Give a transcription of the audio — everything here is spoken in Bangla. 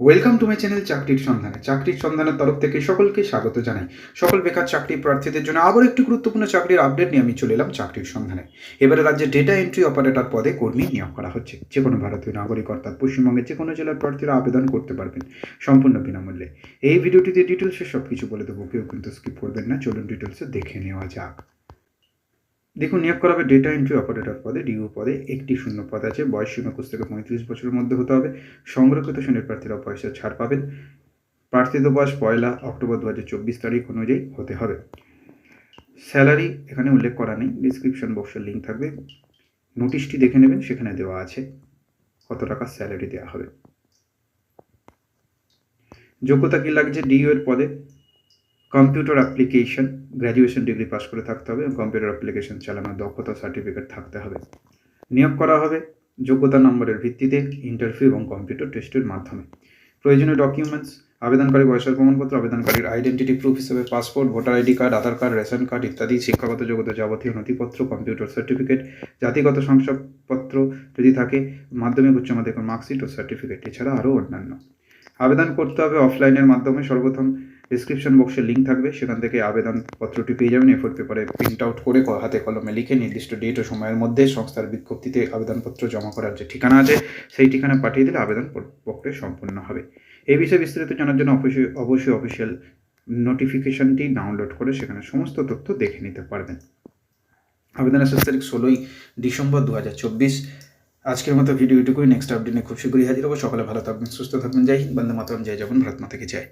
ওয়েলকাম টু মাই চ্যানেল চাকরির সন্ধানে চাকরির সন্ধানের তরফ থেকে সকলকে স্বাগত জানাই। সকল বেকার চাকরি প্রার্থীদের জন্য আবার একটি গুরুত্বপূর্ণ চাকরির আপডেট নিয়ে আমি চলে এলাম চাকরির সন্ধানে এবারে রাজ্যে ডেটা এন্ট্রি অপারেটর পদে কর্মী নিয়োগ করা হচ্ছে। যে কোনো ভারতীয় নাগরিক অর্থাৎ পশ্চিমবঙ্গের যে কোনো জেলার প্রার্থীরা আবেদন করতে পারবেন সম্পূর্ণ বিনামূল্যে। এই ভিডিওটিতে ডিটেলসে সব কিছু বলে দেবো, কেউ কিন্তু স্কিপ করবেন না। চলুন ডিটেলসে দেখে নেওয়া যাক। দেখুন, নিয়োগ করা হবে ডেটা এন্ট্রি অপারেটর পদে ডিউ পদে, একটি শূন্য পদ আছে, বয়স সীমা একুশ থেকে পঁয়ত্রিশ বছরের মধ্যে হতে হবে। সংরক্ষিত শ্রেণির প্রার্থীরা পয়সা ছাড় পাবেন। প্রার্থিত বয়স পয়লা অক্টোবর দু হাজার চব্বিশ তারিখ অনুযায়ী হতে হবে। স্যালারি এখানে উল্লেখ করা নেই ডিসক্রিপশন বক্সের লিঙ্ক থাকবে। নোটিশটি দেখে নেবেন, সেখানে দেওয়া আছে কত টাকা স্যালারি দেওয়া হবে। যোগ্যতা কী লাগছে ডিইউ এর পদে? Computer application graduation degree pass করে থাকতে হবে এবং কম্পিউটার অ্যাপ্লিকেশন চালানোর দক্ষতা সার্টিফিকেট থাকতে হবে। নিয়োগ করা হবে যোগ্যতা নম্বরের ভিত্তিতে ইন্টারভিউ এবং কম্পিউটার টেস্টের মাধ্যমে। প্রয়োজনীয় ডকুমেন্টস আবেদনকারী বয়সের প্রমাণপত্র, আবেদনকারীর আইডেন্টিটি প্রুফ হিসেবে passport voter ID card Aadhaar card ration card ইত্যাদি, শিক্ষাগত যোগ্যতা যাবতীয় নথিপত্র কম্পিউটার সার্টিফিকেট জাতিগত শংসাপত্র যদি থাকে, মাধ্যমিক, উচ্চ মাধ্যমিক মার্কশিট ও সার্টিফিকেট এছাড়া আরও অন্যান্য। আবেদন করতে হবে অফলাইনের মাধ্যমে সর্বপ্রথম ডিসক্রিপশন বক্সে লিঙ্ক থাকবে, সেখান থেকে আবেদনপত্রটি পেয়ে যাবেন। এফোর পেপারে প্রিন্ট আউট করে হাতে কলমে লিখে নির্দিষ্ট ডেট ও সময়ের মধ্যে সংস্থার বিজ্ঞপ্তিতে আবেদনপত্র জমা করার যে ঠিকানা আছে, সেই ঠিকানা পাঠিয়ে দিলে আবেদন প্র- প্রক্রিয়া সম্পূর্ণ হবে। এই বিষয়ে বিস্তারিত জানার জন্য অবশ্যই অবশ্যই অফিসিয়াল নোটিফিকেশনটি ডাউনলোড করে সেখানে সমস্ত তথ্য দেখে নিতে পারবেন। আবেদনের শেষ তারিখ ষোলোই ডিসেম্বর দু হাজার চব্বিশ। আজকের মতো ভিডিও এটুকুই। নেক্সট আপডেটে খুব শীঘ্রই হাজির হব। সকালে ভালো থাকবেন, সুস্থ থাকবেন। জয় হিন্দ। বন্দে মাতরম। জয় জগন ভারত মাতাকে জয়?